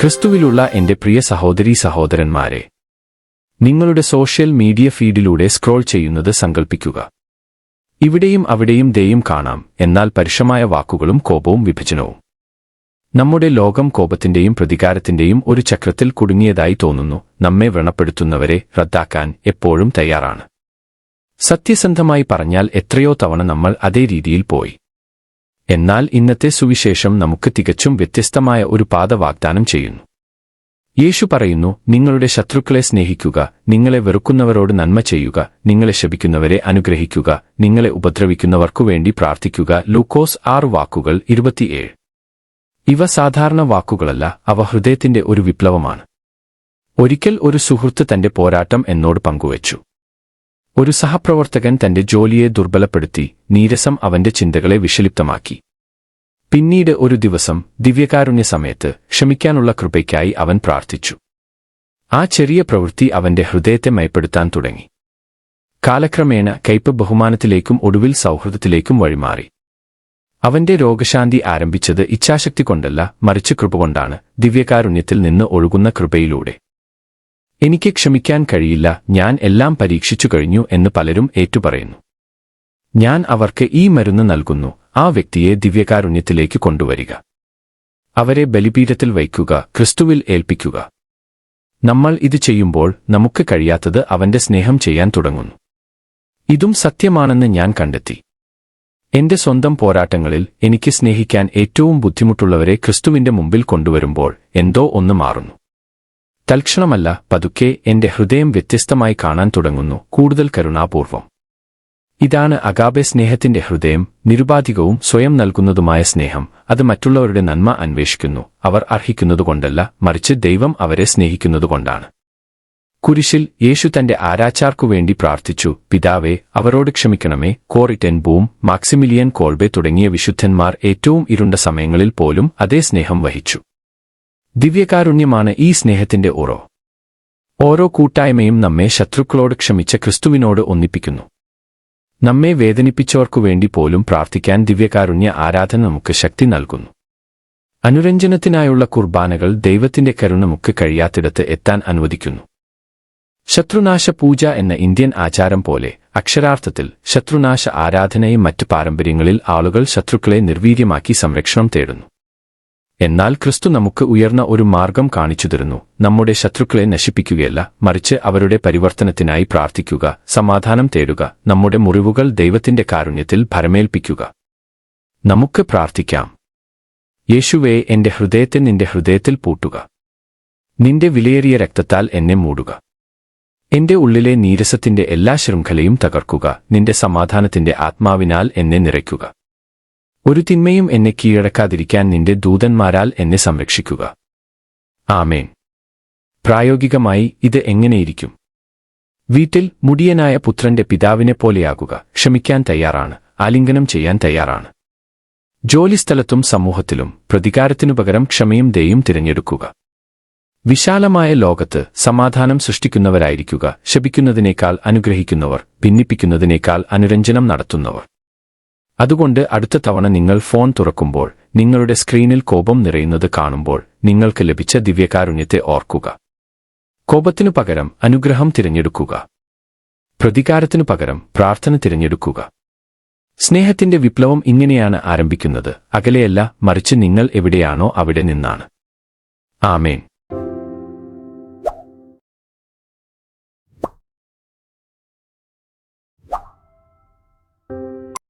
ക്രിസ്തുവിലുള്ള എന്റെ പ്രിയ സഹോദരീ സഹോദരന്മാരെ നിങ്ങളുടെ സോഷ്യൽ മീഡിയ ഫീഡിലൂടെ സ്ക്രോൾ ചെയ്യുന്നത് സങ്കൽപ്പിക്കുക. ഇവിടെയും അവിടെയും ദയും കാണാം എന്നാൽ പരുഷമായ വാക്കുകളും കോപവും വിഭജനവും. നമ്മുടെ ലോകം കോപത്തിന്റെയും പ്രതികാരത്തിന്റെയും ഒരു ചക്രത്തിൽ കുടുങ്ങിയതായി തോന്നുന്നു നമ്മെ വ്രണപ്പെടുത്തുന്നവരെ റദ്ദാക്കാൻ എപ്പോഴും തയ്യാറാണ്. സത്യസന്ധമായി പറഞ്ഞാൽ എത്രയോ തവണ നമ്മൾ അതേ രീതിയിൽ പോയി. എന്നാൽ ഇന്നത്തെ സുവിശേഷം നമുക്ക് തികച്ചും വ്യത്യസ്തമായ ഒരു പാത വാഗ്ദാനം ചെയ്യുന്നു. യേശു പറയുന്നു നിങ്ങളുടെ ശത്രുക്കളെ സ്നേഹിക്കുക നിങ്ങളെ വെറുക്കുന്നവരോട് നന്മ ചെയ്യുക നിങ്ങളെ ശപിക്കുന്നവരെ അനുഗ്രഹിക്കുക നിങ്ങളെ ഉപദ്രവിക്കുന്നവർക്കു വേണ്ടി പ്രാർത്ഥിക്കുക. ലൂക്കോസ് ആറ് വാക്കുകൾ ഇരുപത്തിയേഴ്. ഇവ സാധാരണ വാക്കുകളല്ല അവ ഹൃദയത്തിന്റെ ഒരു വിപ്ലവമാണ്. ഒരിക്കൽ ഒരു സുഹൃത്ത് തന്റെ പോരാട്ടം എന്നോട് പങ്കുവച്ചു. ഒരു സഹപ്രവർത്തകൻ തന്റെ ജോലിയെ ദുർബലപ്പെടുത്തി നീരസം അവന്റെ ചിന്തകളെ വിഷലിപ്തമാക്കി. പിന്നീട് ഒരു ദിവസം ദിവ്യകാരുണ്യ സമയത്ത് ക്ഷമിക്കാനുള്ള കൃപയ്ക്കായി അവൻ പ്രാർത്ഥിച്ചു. ആ ചെറിയ പ്രവൃത്തി അവന്റെ ഹൃദയത്തെ മയപ്പെടുത്താൻ തുടങ്ങി. കാലക്രമേണ കയ്പ് ബഹുമാനത്തിലേക്കും ഒടുവിൽ സൗഹൃദത്തിലേക്കും വഴിമാറി. അവന്റെ രോഗശാന്തി ആരംഭിച്ചത് ഇച്ഛാശക്തി കൊണ്ടല്ല മറിച്ച് കൃപ കൊണ്ടാണ് ദിവ്യകാരുണ്യത്തിൽ നിന്ന് ഒഴുകുന്ന കൃപയിലൂടെ. എനിക്ക് ക്ഷമിക്കാൻ കഴിയില്ല. ഞാൻ എല്ലാം പരീക്ഷിച്ചു കഴിഞ്ഞു എന്ന് പലരും ഏറ്റുപറയുന്നു. ഞാൻ അവർക്ക് ഈ മരുന്ന് നൽകുന്നു. ആ വ്യക്തിയെ ദിവ്യകാരുണ്യത്തിലേക്ക് കൊണ്ടുവരിക. അവരെ ബലിപീഠത്തിൽ വയ്ക്കുക ക്രിസ്തുവിൽ ഏൽപ്പിക്കുക. നമ്മൾ ഇത് ചെയ്യുമ്പോൾ നമുക്ക് കഴിയാത്തത് അവന്റെ സ്നേഹം ചെയ്യാൻ തുടങ്ങുന്നു. ഇതും സത്യമാണെന്ന് ഞാൻ കണ്ടെത്തി. എന്റെ സ്വന്തം പോരാട്ടങ്ങളിൽ എനിക്ക് സ്നേഹിക്കാൻ ഏറ്റവും ബുദ്ധിമുട്ടുള്ളവരെ ക്രിസ്തുവിന്റെ മുമ്പിൽ കൊണ്ടുവരുമ്പോൾ എന്തോ ഒന്ന് മാറുന്നു. തൽക്ഷണമല്ല പതുക്കെ എന്റെ ഹൃദയം വ്യത്യസ്തമായി കാണാൻ തുടങ്ങുന്നു. കൂടുതൽ കരുണാപൂർവം. ഇതാണ് അഗാബെ സ്നേഹത്തിന്റെ ഹൃദയം. നിരുപാധികവും സ്വയം നൽകുന്നതുമായ സ്നേഹം. അത് മറ്റുള്ളവരുടെ നന്മ അന്വേഷിക്കുന്നു. അവർ അർഹിക്കുന്നതുകൊണ്ടല്ല മറിച്ച് ദൈവം അവരെ സ്നേഹിക്കുന്നതുകൊണ്ടാണ്. കുരിശിൽ യേശു തന്റെ ആരാച്ചാർക്കു വേണ്ടി പ്രാർത്ഥിച്ചു. പിതാവേ അവരോട് ക്ഷമിക്കണമേ. കോറിറ്റൻ ബൂം മാക്സിമിലിയൻ കോൾബെ തുടങ്ങിയ വിശുദ്ധന്മാർ ഏറ്റവും ഇരുണ്ട സമയങ്ങളിൽ പോലും അതേ സ്നേഹം വഹിച്ചു. ദിവ്യകാരുണ്യമാണ് ഈ സ്നേഹത്തിന്റെ ഓറോ ഓരോ കൂട്ടായ്മയും നമ്മെ ശത്രുക്കളോട് ക്ഷമിച്ച ക്രിസ്തുവിനോട് ഒന്നിപ്പിക്കുന്നു. നമ്മെ വേദനിപ്പിച്ചവർക്കു വേണ്ടി പോലും പ്രാർത്ഥിക്കാൻ ദിവ്യകാരുണ്യ ആരാധന നമുക്ക് ശക്തി നൽകുന്നു. അനുരഞ്ജനത്തിനായുള്ള കുർബാനകൾ ദൈവത്തിന്റെ കരുണ നമുക്ക് കഴിയാത്തിടത്ത് എത്താൻ അനുവദിക്കുന്നു. ശത്രുനാശ പൂജ എന്ന ഇന്ത്യൻ ആചാരം പോലെ അക്ഷരാർത്ഥത്തിൽ ശത്രുനാശ ആരാധനയും മറ്റ് പാരമ്പര്യങ്ങളിൽ ആളുകൾ ശത്രുക്കളെ നിർവീര്യമാക്കി സംരക്ഷണം തേടുന്നു. എന്നാൽ ക്രിസ്തു നമുക്ക് ഉയർന്ന ഒരു മാർഗം കാണിച്ചു തരുന്നു നമ്മുടെ ശത്രുക്കളെ നശിപ്പിക്കുകയല്ല മറിച്ച് അവരുടെ പരിവർത്തനത്തിനായി പ്രാർത്ഥിക്കുക സമാധാനം തേടുക നമ്മുടെ മുറിവുകൾ ദൈവത്തിന്റെ കാരുണ്യത്തിൽ ഭരമേൽപ്പിക്കുക. നമുക്ക് പ്രാർത്ഥിക്കാം. യേശുവേ എന്റെ ഹൃദയത്തെ നിന്റെ ഹൃദയത്തിൽ പൂട്ടുക. നിന്റെ വിലയേറിയ രക്തത്താൽ എന്നെ മൂടുക. എന്റെ ഉള്ളിലെ നീരസത്തിന്റെ എല്ലാ ശൃംഖലയും തകർക്കുക. നിന്റെ സമാധാനത്തിന്റെ ആത്മാവിനാൽ എന്നെ നിറയ്ക്കുക. ഒരു തിന്മയും എന്നെ കീഴടക്കാതിരിക്കാൻ നിന്റെ ദൂതന്മാരാൽ എന്നെ സംരക്ഷിക്കുക. ആമേൻ. പ്രായോഗികമായി ഇത് എങ്ങനെയിരിക്കും? വീട്ടിൽ മുടിയനായ പുത്രന്റെ പിതാവിനെ പോലെയാകുക. ക്ഷമിക്കാൻ തയ്യാറാണ്. ആലിംഗനം ചെയ്യാൻ തയ്യാറാണ്. ജോലിസ്ഥലത്തും സമൂഹത്തിലും പ്രതികാരത്തിനു പകരം ക്ഷമയും ദയും തിരഞ്ഞെടുക്കുക. വിശാലമായ ലോകത്ത് സമാധാനം സൃഷ്ടിക്കുന്നവരായിരിക്കുക. ശപിക്കുന്നതിനേക്കാൾ അനുഗ്രഹിക്കുന്നവർ ഭിന്നിപ്പിക്കുന്നതിനേക്കാൾ അനുരഞ്ജനം നടത്തുന്നവർ. അതുകൊണ്ട് അടുത്ത തവണ നിങ്ങൾ ഫോൺ തുറക്കുമ്പോൾ നിങ്ങളുടെ സ്ക്രീനിൽ കോപം നിറയുന്നത് കാണുമ്പോൾ നിങ്ങൾക്ക് ലഭിച്ച ദിവ്യകാരുണ്യത്തെ ഓർക്കുക. കോപത്തിനു പകരം അനുഗ്രഹം തിരഞ്ഞെടുക്കുക. പ്രതികാരത്തിനു പകരം പ്രാർത്ഥന തിരഞ്ഞെടുക്കുക. സ്നേഹത്തിന്റെ വിപ്ലവം ഇങ്ങനെയാണ് ആരംഭിക്കുന്നത്. അകലെയല്ല മറിച്ച് നിങ്ങൾ എവിടെയാണോ അവിടെ നിന്നാണ്. ആമേൻ.